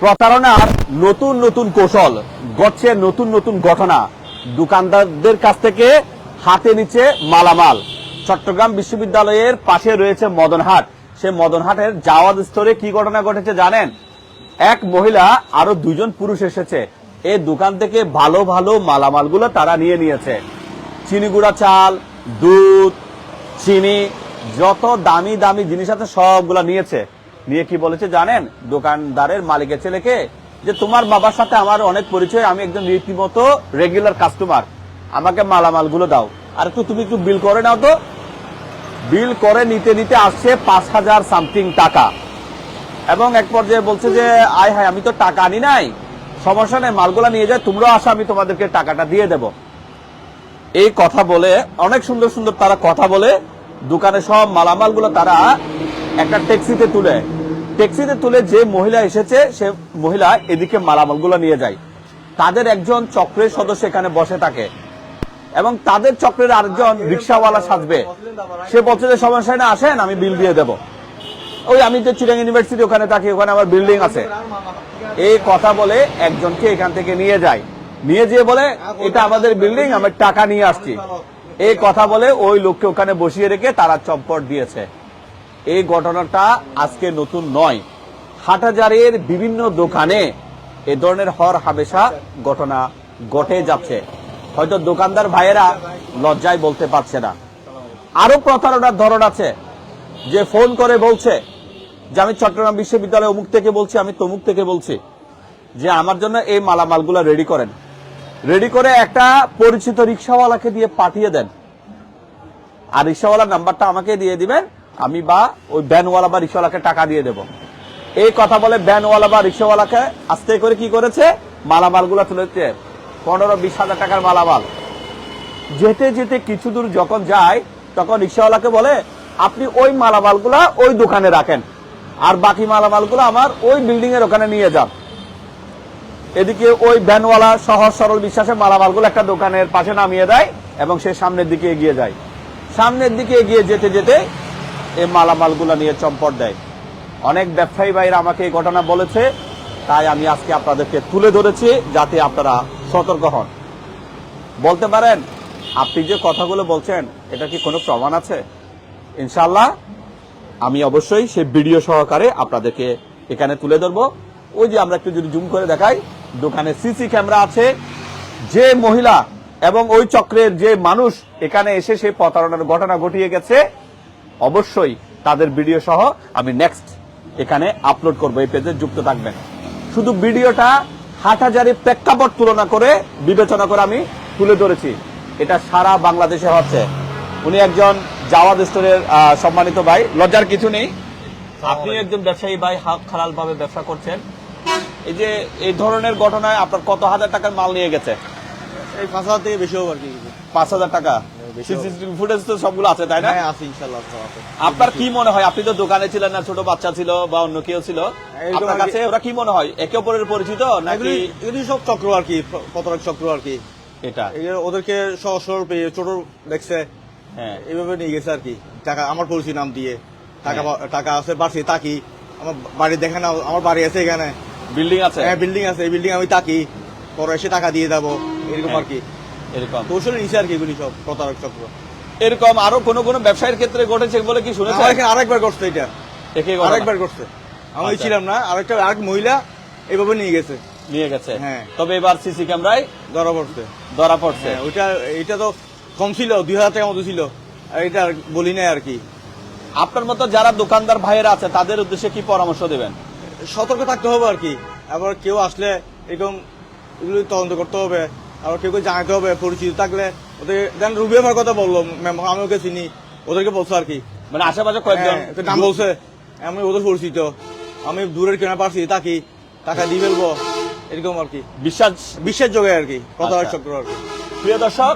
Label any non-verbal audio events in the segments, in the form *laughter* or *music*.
প্রতারণার নতুন নতুন কৌশল গচ্ছে নতুন নতুন ঘটনা। দোকানদারদের কাছ থেকে হাতে নিচে মালামাল। চট্টগ্রাম বিশ্ববিদ্যালয়ের পাশে রয়েছে মদনহাট। সে মদনহাটের জাওয়াদ স্তরে কি ঘটনা ঘটেছে জানেন? এক মহিলা, আরও দুজন পুরুষ এসেছে। এই দোকান থেকে ভালো ভালো মালামালগুলো তারা নিয়ে নিয়েছে। চিনি গুঁড়া চাল, দুধ, চিনি, যত দামি দামি জিনিস আছে সবগুলা নিয়েছে। নিয়ে কি বলেছে জানেন? দোকানদারের মালিকের ছেলেকে যে তোমার বাবার সাথে আমার অনেক পরিচয়, আমি একজন রীতিমতো রেগুলার কাস্টমার আমাকে মালামালগুলো দাও। আর একটু তুমি একটু বিল করে নাও তো। বিল করে নিতে নিতে আসছে পাঁচ হাজার সামথিং টাকা। এবং এক পর্যায়ে বলছে যে, আয় হায়, আমি তো টাকা আনি নাই। সমস্যা নেই, মালগুলা নিয়ে যায় তোমরাও আসো, আমি তোমাদেরকে টাকাটা দিয়ে দেব। এই কথা বলে, অনেক সুন্দর সুন্দর তারা কথা বলে, দোকানে সব মালামালগুলো তারা একটা ট্যাক্সিতে তুলে। ট্যাক্সিতে তুলে যে মহিলা এসেছে, সে মহিলা এদিকে মালামালগুলো নিয়ে যায়। তাদের একজন চক্রের সদস্য এখানে বসে থাকে। এবং তাদের চক্রের আরেকজন রিক্সাওয়ালা সাজবে। সে বলছে যে, সমস্যা না আসেন, আমি বিল দিয়ে দেব। ওই আমি যে চিরাং ইউনিভার্সিটি ওখানে থাকি, ওখানে আমার বিল্ডিং আছে। এই কথা বলে একজনকে এখান থেকে নিয়ে যায়। নিয়ে যেয়ে বলে, এটা আমাদের বিল্ডিং, আমি টাকা নিয়ে আসছি। এই কথা বলে ওই লোককে ওখানে বসিয়ে রেখে তারা চম্পট দিয়েছে। এই ঘটনাটা আজকে নতুন নয়। হাটাজারের বিভিন্ন দোকানে এ ধরনের হর হামেশা ঘটনা ঘটে যাচ্ছে। হয়তো দোকানদার ভাইয়েরা লজ্জায় বলতে পারছে না। আরও প্রতারণার ধরন আছে। যে ফোন করে বলছে, যে আমি চট্টগ্রাম বিশ্ববিদ্যালয় অমুক থেকে বলছি, আমি তমুক থেকে বলছি, যে আমার জন্য এই মালামালগুলো রেডি করেন। রেডি করে একটা পরিচিত রিক্সাওয়ালাকে দিয়ে পাঠিয়ে দেন। আর রিক্সাওয়ালার নাম্বারটা আমাকে দিয়ে দিবেন আমি বা ওই ব্যানওয়ালা বা রিক্সাওয়ালাকে টাকা দিয়ে দেব। এই কথা বলে ব্যানওয়ালা বা রিক্সাওয়ালাকে আস্তে করে কি করেছে? মালামালগুলো তুলেছে পনেরো, বিশ হাজার টাকার মালামাল। যেতে যেতে কিছু দূর যখন যায়, তখন রিক্সাওয়ালাকে বলে, আপনি ওই মালামালগুলা ওই দোকানে রাখেন। আর বাকি মালামালগুলো আমার ওই বিল্ডিং এর ওখানে নিয়ে যান। এদিকে ওই ভ্যানওয়ালা সহজ সরল বিশ্বাসে মালামালগুলো একটা দোকানের পাশে নামিয়ে দেয় এবং সে সামনের দিকে এগিয়ে যায়। সামনের দিকে এগিয়ে যেতে যেতে এই মালামালগুলো নিয়ে চম্পট দেয়। অনেক ব্যবসায়ী ভাইরা আমাকে এই ঘটনা বলেছে, তাই আমি আজকে আপনাদেরকে তুলে ধরেছি যাতে আপনারা সতর্ক হন। বলতে পারেন, আপনি যে কথাগুলো বলছেন, এটা কি কোনো প্রমাণ আছে? ইনশাল্লাহ আমি অবশ্যই সে ভিডিও সহকারে আপনাদেরকে এখানে তুলে ধরবো। ওই যে আমরা একটু যদি জুম করে দেখাই, দোকানে সিসি ক্যামেরা আছে। যে মহিলা এবং ওই চক্রের যে মানুষ এখানে এসে সেই প্রতারণার ঘটনা ঘটিয়ে গেছে অবশ্যই তাদের ভিডিও সহ আমি নেক্সট এখানে আপলোড করব এই পেজে যুক্ত থাকবেন। শুধু ভিডিওটা হাটহাজারি প্রেক্ষাপট তুলনা করে বিবেচনা করে আমি তুলে ধরেছি। এটা সারা বাংলাদেশে হচ্ছে। উনি একজন জাওয়াদ স্টোরের সম্মানিত ভাই লজ্জার কিছু নেই। আপনি একজন ব্যবসায়ী ভাই হাত খালাল ভাবে ব্যবসা করছেন। এই যে এই ধরনের ঘটনায় আপনার কত হাজার টাকার মাল নিয়ে গেছে? এই পাঁচ হাজার থেকে বেশি হবে আর কি। পাঁচ হাজার টাকা। সিসিটিভি ফুটেজ তো সবগুলো আছে তাই না? হ্যাঁ আছে ইনশাল্লাহ আছে আপনার কি মনে হয়? আপনি তো দোকানে ছিলেন না ছোট বাচ্চা ছিল বা অন্য কেউ ছিল। আপনার কাছে ওরা কি মনে হয়? একে অপরের পরিচিত নাকি এগুলি সব চক্র আর কি প্রতারক চক্র আর কি। এটা? ওদেরকে সহজ সরল পেয়ে ছোট দেখছে। হ্যাঁ। এইভাবে নিয়ে গেছে আর কি। টাকা আমার পরিচয় নাম দিয়ে। টাকা হ্যাঁ। টাকা আছে বাড়ছি তাকি। আমার বাড়ি দেখে না আমার বাড়ি আছে এখানে। বিল্ডিং আছে? হ্যাঁ বিল্ডিং আছে এই বিল্ডিং আমি তাকি। পরে এসে টাকা দিয়ে যাব এরকম হ্যাঁ। আর কি। এরকম। কৌশলে নিচে আর কি এগুলি সব প্রতারক চক্র। এরকম আরও কোন কোন ব্যবসায়ীর ক্ষেত্রে ঘটেছে বলে কি এখানে আরেকবার করছে এটা। আরেকবার করছে। আমি আচ্ছা। ছিলাম না আরেকটা আরেক মহিলা এইভাবে নিয়ে গেছে। নিয়ে গেছে? হ্যাঁ। তবে এবার সিসি ক্যামেরায় ধরা পড়ছে। ধরা পড়ছে। হ্যাঁ ওইটা এটা তো কম ছিল দুই হাজার টাকার মতো ছিল। এটা বলি নাই আর কি। আপনার মতো যারা দোকানদার ভাইয়েরা আছে তাদের উদ্দেশ্যে কি পরামর্শ দেবেন? সতর্ক থাকতে হবে আর কি। আবার কেউ আসলে এরকম এগুলো তদন্ত করতে হবে। আবার কেউ কেউ জানাতে হবে পরিচিত থাকলে ওদের দেন রুবি আমার কথা বলল ম্যাম আমি ওকে চিনি ওদেরকে বলছো আর কি। মানে আশেপাশে কয়েকজন হ্যাঁ, নাম বলছে আমি ওদের পরিচিত আমি দূরের কেনা পারছি তাকি টাকা দিয়ে ফেলব এরকম আর কি। বিশ্বাস? বিশ্বাসযোগ্য আর কি আচ্ছা। চক্র আর কি। প্রিয় দর্শক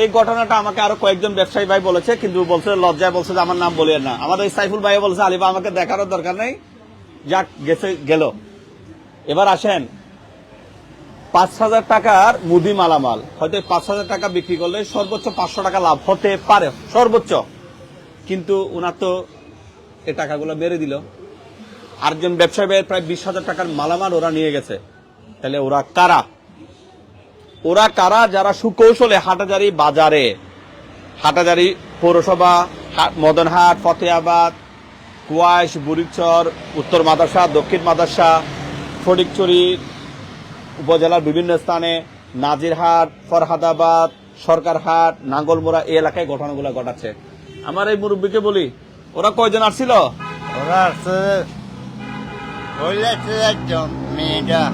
এই ঘটনাটা আমাকে আরও কয়েকজন ব্যবসায়ী ভাই বলেছে কিন্তু বলছে লজ্জায় বলছে যে আমার নাম বলিয়েন না। আমাদের সাইফুল ভাই বলছে আলিবা আমাকে দেখারও দরকার নেই। যাক গেছে গেল। এবার আসেন পাঁচ হাজার টাকার মুদি মালামাল। হয়তো পাঁচ হাজার টাকা বিক্রি করলে সর্বোচ্চ পাঁচশো টাকা লাভ হতে পারে। সর্বোচ্চ। কিন্তু ওনার তো এ টাকাগুলো মেরে দিল। আরেকজন ব্যবসায়ী ভাইয়ের প্রায় বিশ হাজার টাকার মালামাল ওরা নিয়ে গেছে। তাহলে ওরা কারা? ওরা কারা যারা সুকৌশলে হাটাজারি বাজারে? হাটাজারি পৌরসভা মদনহাট, ফতেহাবাদ, কুয়াশ, বুড়িচর, উত্তর মাদাসা দক্ষিণ মাদাসা ফটিকচুরি উপজেলার বিভিন্ন স্থানে নাজিরহাট ফরহাদাবাদ সরকারহাট নাঙ্গলমোড়া এই এলাকায় ঘটনাগুলো ঘটাচ্ছে। আমার এই মুরব্বীকে বলি ওরা কয়জন আসছিল? ওরা আসছে হইলেছে একজন মেয়েটা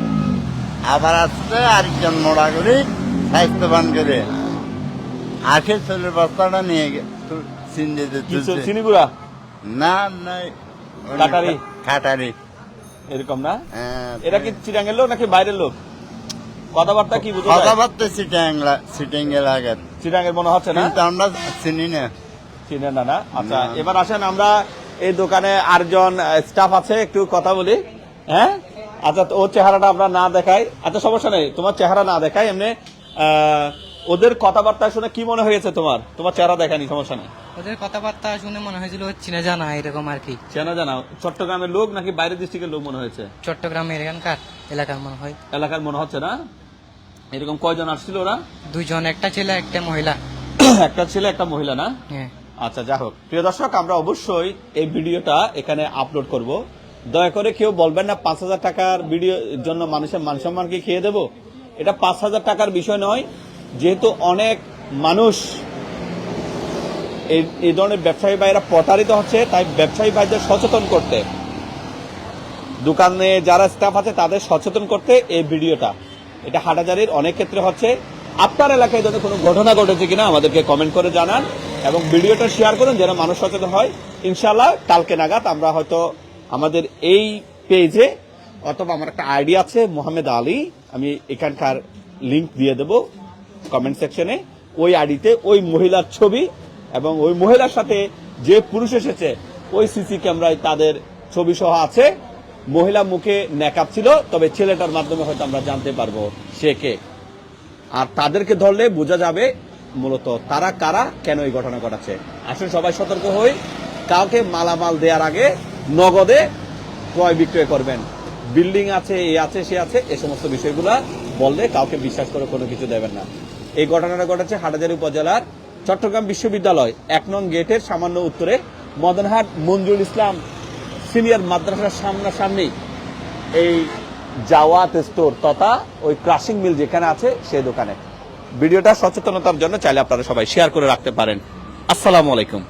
আবার আসছে আরেকজন মোড়া করে স্বাস্থ্যবান করে। আসে ছেলের বস্তাটা নিয়ে গে- তু- চিনতে কিছু দিতে চিনিগুড়া? না কাটারি? কাটারি। এরকম না? হ্যাঁ, এরা কি চিরাঙ্গের লোক নাকি বাইরের লোক? কথাবার্তা কি বুঝো কথাবার্তা সিটিং সিটিং এলাকার চিরাঙ্গের মনে হচ্ছে না? কিন্তু আমরা চিনি না। চিনেন না না? আচ্ছা এবার আসেন আমরা এই দোকানে আটজন স্টাফ আছে একটু কথা বলি। হ্যাঁ? আচ্ছা তো ওর চেহারাটা আমরা না দেখাই। আচ্ছা সমস্যা নেই তোমার চেহারা না দেখাই এমনি আহ, ওদের কথাবার্তা শুনে কি মনে হয়েছে তোমার? তোমার চেহারা দেখানি সমস্যা নেই। ওদের কথাবার্তা শুনে মনে হয়েছিল চিনে জানা এরকম আর কি। চেনা জানা চট্টগ্রামের লোক নাকি বাইরের ডিস্ট্রিক্টের লোক মনে হয়েছে? চট্টগ্রামের এখানকার এলাকার মনে হয়। এলাকার মনে হচ্ছে না? এরকম কয়জন আসছিল ওরা? দুইজন একটা ছেলে একটা মহিলা। *coughs* একটা ছেলে একটা মহিলা না? হ্যাঁ। আচ্ছা যা হোক। প্রিয় দর্শক আমরা অবশ্যই এই ভিডিওটা এখানে আপলোড করব। দয়া করে কেউ বলবেন না পাঁচ হাজার টাকার ভিডিওর জন্য মানুষের মান সম্মানকে খেয়ে দেব? এটা পাঁচ হাজার টাকার বিষয় নয়। যেহেতু অনেক মানুষ এই এই ধরনের ব্যবসায়ী ভাইরা প্রতারিত হচ্ছে তাই ব্যবসায়ী ভাইদের সচেতন করতে। দোকানে যারা স্টাফ আছে তাদের সচেতন করতে এই ভিডিওটা। এটা হাটাজারির অনেক ক্ষেত্রে হচ্ছে। আপনার এলাকায় যাতে কোনো ঘটনা ঘটেছে কিনা আমাদেরকে কমেন্ট করে জানান এবং ভিডিওটা শেয়ার করুন যেন মানুষ সচেতন হয়। ইনশাল্লাহ কালকে নাগাদ আমরা হয়তো আমাদের এই পেজে অথবা আমার একটা আইডি আছে, মোহাম্মদ আলী। আমি এখানকার লিংক দিয়ে দেব কমেন্ট সেকশনে ওই আইডিতে ওই মহিলার ছবি এবং ওই মহিলার সাথে যে পুরুষ এসেছে, ওই সিসি ক্যামেরায় তাদের ছবি সহ আছে। মহিলা মুখে নেকাপ ছিল, তবে ছেলেটার মাধ্যমে হয়তো আমরা জানতে পারব সে কে। আর তাদেরকে ধরলে বোঝা যাবে মূলত তারা কারা, কেন এই ঘটনা ঘটাচ্ছে আসলে সবাই সতর্ক হই। কাউকে মালামাল দেওয়ার আগে নগদে ক্রয় বিক্রয় করবেন। বিল্ডিং আছে, এ আছে, সে আছে, এ সমস্ত বিষয়গুলো বললে কাউকে বিশ্বাস করে কোনো কিছু দেবেন না। এই ঘটনাটা ঘটেছে হাটাজারি উপজেলার চট্টগ্রাম বিশ্ববিদ্যালয়, এক নং গেটের সামান্য উত্তরে মদনহাট মঞ্জুর ইসলাম সিনিয়র মাদ্রাসার সামনাসামনি এই জাওয়াত স্টোর তথা ওই ক্রাশিং মিল যেখানে আছে সেই দোকানে। ভিডিওটা সচেতনতার জন্য চাইলে আপনারা সবাই শেয়ার করে রাখতে পারেন। আসসালামু আলাইকুম।